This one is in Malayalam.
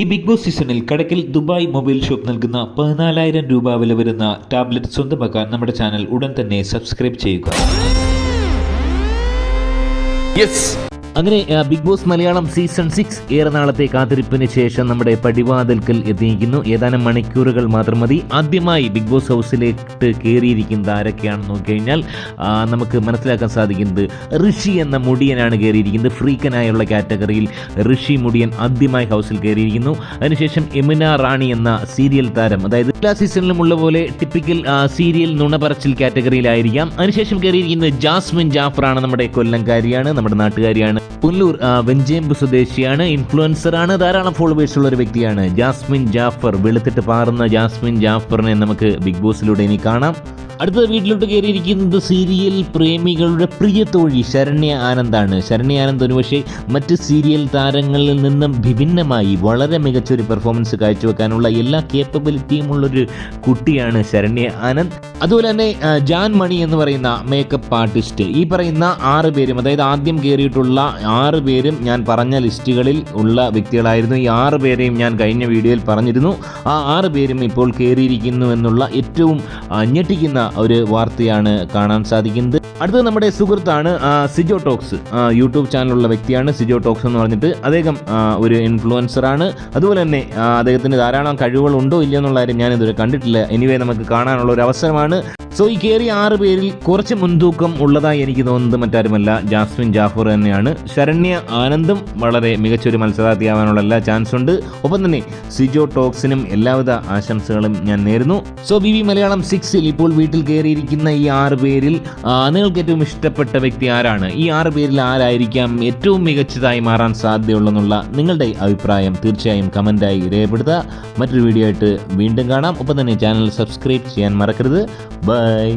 ഈ ബിഗ് ബോസ് സീസണിൽ കടക്കിൽ ദുബായ് മൊബൈൽ ഷോപ്പ് നൽകുന്ന പതിനാലായിരം രൂപ വില വരുന്ന ടാബ്ലറ്റ് സ്വന്തമാക്കാൻ നമ്മുടെ ചാനൽ ഉടൻ തന്നെ സബ്സ്ക്രൈബ് ചെയ്യുക. അങ്ങനെ Big Boss Malayalam season six ഏറെ നാളത്തെ കാത്തിരിപ്പിന് ശേഷം നമ്മുടെ പടിവാതിൽക്കൽ എത്തിയിരിക്കുന്നു. ഏതാനും മണിക്കൂറുകൾ മാത്രം മതി. ആദ്യമായി ബിഗ് ബോസ് ഹൗസിലേക്ക് കയറിയിരിക്കുന്നത് ആരൊക്കെയാണെന്ന് നോക്കിക്കഴിഞ്ഞാൽ നമുക്ക് മനസ്സിലാക്കാൻ സാധിക്കുന്നത് ഋഷി എന്ന മുടിയനാണ് കയറിയിരിക്കുന്നത്. ഫ്രീക്കനായുള്ള കാറ്റഗറിയിൽ ഋഷി മുടിയൻ ആദ്യമായി ഹൗസിൽ കയറിയിരിക്കുന്നു. അതിനുശേഷം യമുന റാണി എന്ന സീരിയൽ താരം അതായത് എല്ലാ സീസണിലും ഉള്ള പോലെ ടിപ്പിക്കൽ സീരിയൽ നുണപറച്ചിൽ കാറ്റഗറിയിലായിരിക്കാം. അതിനുശേഷം കയറിയിരിക്കുന്നത് ജാസ്മിൻ ജാഫറാണ് നമ്മുടെ കൊല്ലംകാരിയാണ് നമ്മുടെ നാട്ടുകാരിയാണ്. പുല്ലൂർ വെഞ്ചേമ്പ് സ്വദേശിയാണ് ഇൻഫ്ലുവൻസർ ആണ്. ധാരാളം ഫോളോവേഴ്സ് ഉള്ള ഒരു വ്യക്തിയാണ് ജാസ്മിൻ ജാഫർ. വെളുത്തിട്ട് പാറുന്ന ജാസ്മിൻ ജാഫറിനെ നമുക്ക് ബിഗ് ബോസിലൂടെ ഇനി കാണാം. അടുത്ത വീട്ടിലോട്ട് കയറിയിരിക്കുന്നത് സീരിയൽ പ്രേമികളുടെ പ്രിയ തോഴി ശരണ്യ ആനന്ദാണ്. ശരണ്യ ആനന്ദ് ഒരുപക്ഷെ മറ്റ് സീരിയൽ താരങ്ങളിൽ നിന്നും വിഭിന്നമായി വളരെ മികച്ചൊരു പെർഫോമൻസ് കാഴ്ചവെക്കാനുള്ള എല്ലാ കേപ്പബിലിറ്റിയും ഉള്ളൊരു കുട്ടിയാണ് ശരണ്യ ആനന്ദ്. അതുപോലെ തന്നെ ജാൻ മണി എന്ന് പറയുന്ന മേക്കപ്പ് ആർട്ടിസ്റ്റ് ഈ പറയുന്ന ആറ് പേരും അതായത് ആദ്യം കയറിയിട്ടുള്ള ആറ് പേരും ഞാൻ പറഞ്ഞ ലിസ്റ്റുകളിൽ ഉള്ള വ്യക്തികളായിരുന്നു. ഈ ആറ് പേരെയും ഞാൻ കഴിഞ്ഞ വീഡിയോയിൽ പറഞ്ഞിരുന്നു. ആ ആറ് പേരും ഇപ്പോൾ കയറിയിരിക്കുന്നു എന്നുള്ള ഏറ്റവും ഞെട്ടിക്കുന്ന ഒരു വാർത്തയാണ് കാണാൻ സാധിക്കുന്നത്. അടുത്തത് നമ്മുടെ സുഹൃത്താണ് സിജോ ടോക്സ്. യൂട്യൂബ് ചാനലുള്ള വ്യക്തിയാണ് സിജോ ടോക്സ് എന്ന് പറഞ്ഞിട്ട് അദ്ദേഹം ഒരു ഇൻഫ്ലുവൻസർ ആണ്. അതുപോലെ തന്നെ അദ്ദേഹത്തിന് ധാരാളം കഴിവുകളുണ്ടോ ഇല്ലയോ എന്നുള്ള കാര്യം ഞാനിതുവരെ കണ്ടിട്ടില്ല. എനിവേ നമുക്ക് കാണാനുള്ള ഒരു അവസരമാണ്. സോ ഈ കയറിയ ആറ് പേരിൽ കുറച്ച് മുൻതൂക്കം ഉള്ളതായി എനിക്ക് തോന്നുന്നത് മറ്റാരുമല്ല ജാസ്മിൻ ജാഫർ തന്നെയാണ്. ശരണ്യ ആനന്ദും വളരെ മികച്ചൊരു മത്സരാർത്ഥിയാവാനുള്ള എല്ലാ ചാൻസ് ഉണ്ട്. ഒപ്പം തന്നെ സിജോ ടോക്സിനും എല്ലാവിധ ആശംസകളും ഞാൻ നേരുന്നു. സോ ബി വി മലയാളം സിക്സിൽ ഇപ്പോൾ വീട്ടിൽ കയറിയിരിക്കുന്ന ഈ ആറ് പേരിൽ ആ, നിങ്ങൾക്ക് ഏറ്റവും ഇഷ്ടപ്പെട്ട വ്യക്തി ആരാണ്? ഈ ആറ് പേരിൽ ആരായിരിക്കാം ഏറ്റവും മികച്ചതായി മാറാൻ സാധ്യതയുള്ളതെന്നുള്ള നിങ്ങളുടെ അഭിപ്രായം തീർച്ചയായും കമന്റായി രേഖപ്പെടുത്തുക. മറ്റൊരു വീഡിയോ ആയിട്ട് വീണ്ടും കാണാം. ഒപ്പം തന്നെ ചാനൽ സബ്സ്ക്രൈബ് ചെയ്യാൻ മറക്കരുത്. ബൈ.